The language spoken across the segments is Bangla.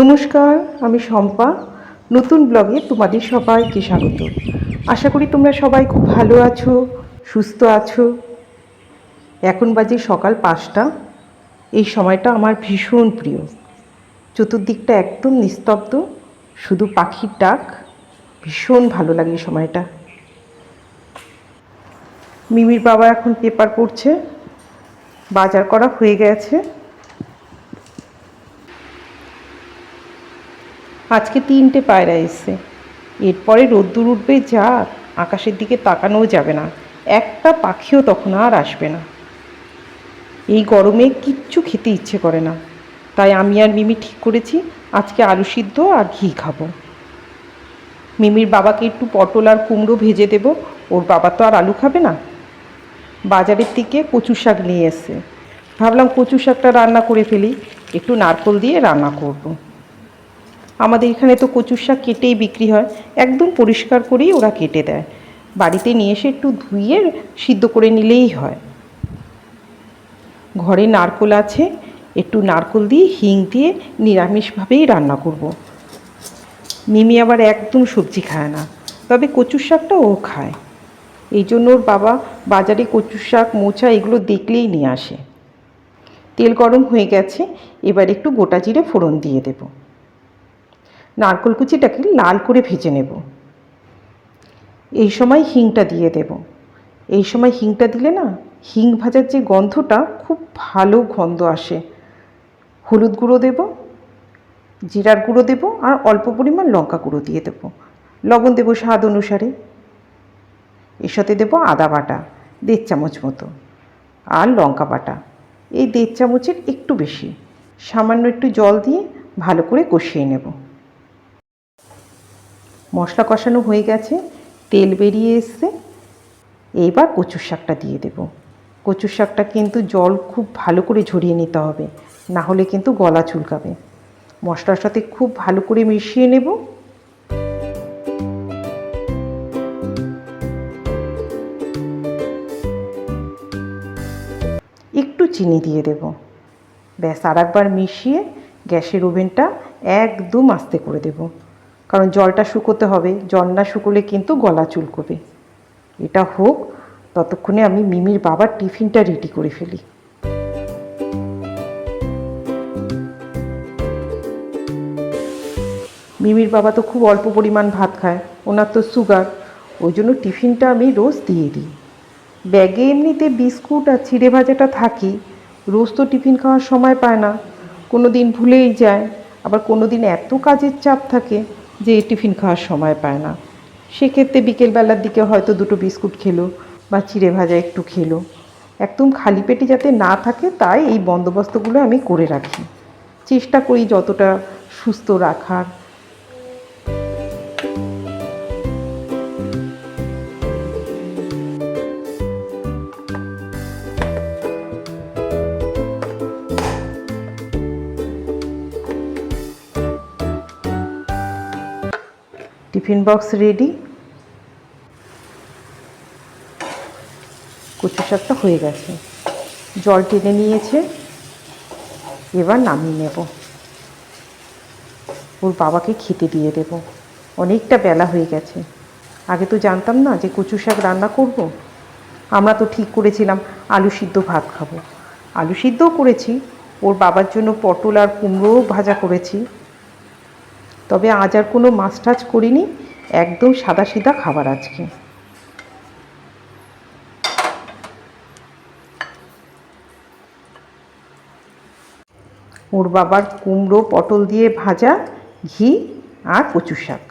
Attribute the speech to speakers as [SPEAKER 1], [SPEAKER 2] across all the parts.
[SPEAKER 1] নমস্কার, আমি শম্পা। নতুন ব্লগে তোমাদের সবাইকে স্বাগত। আশা করি তোমরা সবাই খুব ভালো আছো, সুস্থ আছো। এখন বাজে সকাল পাঁচটা। এই সময়টা আমার ভীষণ প্রিয়। চতুর্দিকটা একদম নিস্তব্ধ, শুধু পাখির ডাক। ভীষণ ভালো লাগে এই সময়টা। মিমির বাবা এখন পেপার পড়ছে। বাজার করা হয়ে গেছে। আজকে তিনটে পায়রা এসছে। এরপরে রোদ্দুর উঠবে যা, আকাশের দিকে তাকানোও যাবে না। একটা পাখিও তখন আর আসবে না। এই গরমে কিচ্ছু খেতে ইচ্ছে করে না। তাই আমি আর মিমি ঠিক করেছি, আজকে আলু সিদ্ধ আর ঘি খাব। মিমির বাবাকে একটু পটল আর কুমড়ো ভেজে দেব। ওর বাবা তো আর আলু খাবে না। বাজারের থেকে কচু শাক নিয়ে এসে ভাবলাম কচু শাকটা রান্না করে ফেলি। একটু নারকল দিয়ে রান্না করব। আমাদের এখানে তো কচুর শাক কেটেই বিক্রি হয়। একদম পরিষ্কার করেই ওরা কেটে দেয়। বাড়িতে নিয়ে এসে একটু ধুইয়ে সিদ্ধ করে নিলেই হয়। ঘরে নারকোল আছে, একটু নারকোল দিয়ে হিং দিয়ে নিরামিষভাবেই রান্না করব। মিমি আবার একদম সবজি খায় না, তবে কচুর শাকটা ও খায়। এই জন্য ওর বাবা বাজারে কচুর শাক, মোচা এগুলো দেখলেই নিয়ে আসে। তেল গরম হয়ে গেছে, এবার একটু গোটা জিরে ফোড়ন দিয়ে দেবো। নারকোল কুচিটাকে লাল করে ভেজে নেব। এই সময় হিংটা দিয়ে দেব। এই সময় হিংটা দিলে না, হিং ভাজার যে গন্ধটা খুব ভালো গন্ধ আসে। হলুদ গুঁড়ো দেব, জিরার গুঁড়ো দেব আর অল্প পরিমাণ লঙ্কা গুঁড়ো দিয়ে দেব। লবণ দেব স্বাদ অনুসারে। এর সাথে দেবো আদা বাটা, দেড় চামচ মতো আর লঙ্কা বাটা। এই দেড় চামচের একটু বেশি। সামান্য একটু জল দিয়ে ভালো করে কষিয়ে নেব। মশলা কষানো হয়ে গেছে, তেল বেরিয়ে এসছে। এইবার কচুর শাকটা দিয়ে দেব। কচুর শাকটা কিন্তু জল খুব ভালো করে ঝরিয়ে নিতে হবে, না হলে কিন্তু গলা চুলকাবে। মশলার সাথে খুব ভালো করে মিশিয়ে নেব। একটু চিনি দিয়ে দেব। ব্যাস আর একবার মিশিয়ে গ্যাসের ওভেনটা একদম আস্তে করে দেবো। কারণ জলটা শুকোতে হবে, জল না শুকোলে কিন্তু গলা চুলকোবে। এটা হোক, ততক্ষণে আমি মিমির বাবার টিফিনটা রেডি করে ফেলি। মিমির বাবা তো খুব অল্প পরিমাণ ভাত খায়, ওনার তো সুগার ওই জন্য টিফিনটা আমি রোজ দিয়ে দিই। ব্যাগে এমনিতে বিস্কুট আর চিড়ে ভাজাটা থাকি, রোজ তো টিফিন খাওয়ার সময় পায় না কোনো দিন ভুলেই যায়, আবার কোনো দিন এত কাজের চাপ থাকে যে টিফিন খাওয়ার সময় পায় না। সেক্ষেত্রে বিকেলবেলার দিকে হয়তো দুটো বিস্কুট খেলো বা চিড়ে ভাজা একটু খেলো। একদম খালি পেটে যাতে না থাকে, তাই এই বন্দোবস্তগুলো আমি করে রাখি। চেষ্টা করি যতটা সুস্থ রাখার। Tiffin box ready. কচু শাকটা হয়ে গেছে। জল টেনে নিয়েছে। এবার নামিয়ে নেব। ওর বাবাকে খেতে দিয়ে দেব। অনেকটা বেলা হয়ে গেছে। আগে তো জানতাম না যে কচু শাক রান্না করব। আমরা তো ঠিক করেছিলাম আলু সিদ্ধ ভাত খাব। আলু সিদ্ধও করেছি। ওর বাবার জন্য পটল আর কুমড়োও ভাজা করেছি। তবে আজ আর কোনো মাছ টাছ করিনি, একদম সাদা সিধা খাবার আজকে। ওর বাবার কুমড়ো, পটল দিয়ে ভাজা, ঘি আর কচু শাক।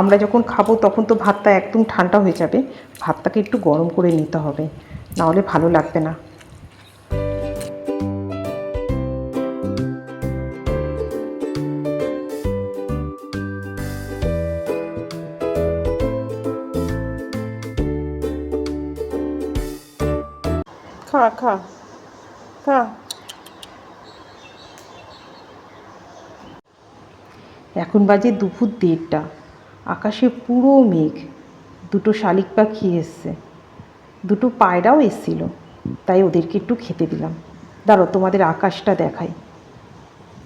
[SPEAKER 1] আমরা যখন খাব তখন তো ভাতটা একদম ঠান্ডা হয়ে যাবে, ভাতটাকে একটু গরম করে নিতে হবে নাহলে ভালো লাগবে না। খা এখন বাজে দুপুর দেড়টা। আকাশে পুরো মেঘ। দুটো শালিক পাখি এসছে। দুটো পায়রাও এসছিল। তাই ওদেরকে একটু খেতে দিলাম। দাঁড়ো তোমাদের আকাশটা দেখাই।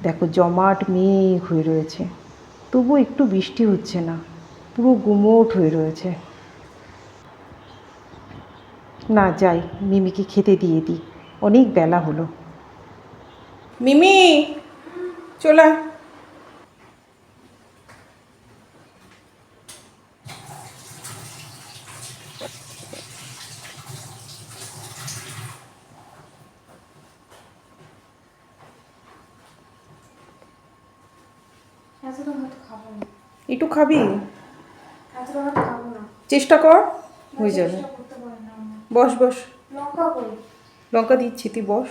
[SPEAKER 1] দেখো, জমাট মেঘ হয়ে রয়েছে। তবু একটু বৃষ্টি হচ্ছে না। পুরো গুমোট হয়ে রয়েছে। না যাই মিমিকে খেতে দিয়ে দিই। অনেক বেলা হলো। মিমি চলা একটু খাবি? চেষ্টা কর হয়ে যাবে
[SPEAKER 2] চেষ্টা করতে পারি না আমি।
[SPEAKER 1] বস বস।
[SPEAKER 2] লঙ্কা করি।
[SPEAKER 1] দিচ্ছি তুই বস।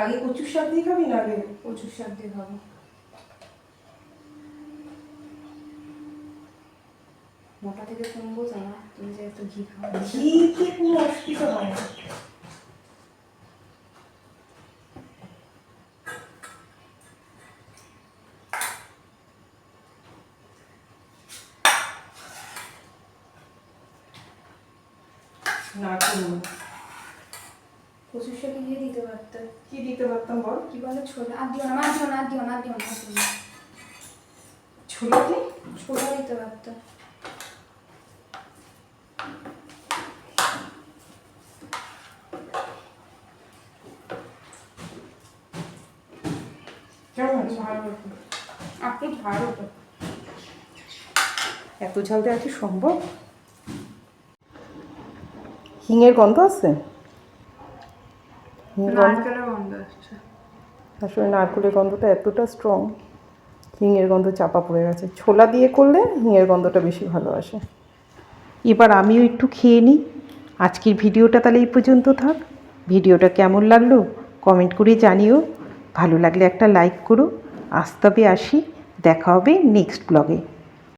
[SPEAKER 1] আগে কচুর শাক দিয়ে খাবি না আগে?
[SPEAKER 2] কচুর শাক দিয়ে খাব। মোটা থেকে কমবো তো না তুমি যে ঘি খাও
[SPEAKER 1] ঘি দিয়ে কোনো অসুবিধা হয় না। না কোনো
[SPEAKER 2] প্রচুর শাকে গিয়ে দিতে পারতে
[SPEAKER 1] কি দিতে পারতাম বল?
[SPEAKER 2] কি বলে? ছোলা। আর দিও না দিও না দিও না দিও না।
[SPEAKER 1] ছোলা কি?
[SPEAKER 2] ছোলা দিতে পারতে
[SPEAKER 1] কেমন আছে
[SPEAKER 2] ভালো হতো আপনি ভালো হতো
[SPEAKER 1] এত ঝাল দেওয়া কি সম্ভব? হিঙের গন্ধ আছে? আসলে নারকেলের গন্ধটা এতটা স্ট্রং হিঙের গন্ধ চাপা পড়ে গেছে। ছোলা দিয়ে করলে হিঙের গন্ধটা বেশি ভালো আসে। এবার আমিও একটু খেয়ে নিই। আজকের ভিডিওটা তাহলে এই পর্যন্ত থাক। ভিডিওটা কেমন লাগল কমেন্ট করে জানিও। ভালো লাগলে একটা লাইক করো। আজ তবে আসি দেখা হবে নেক্সট ব্লগে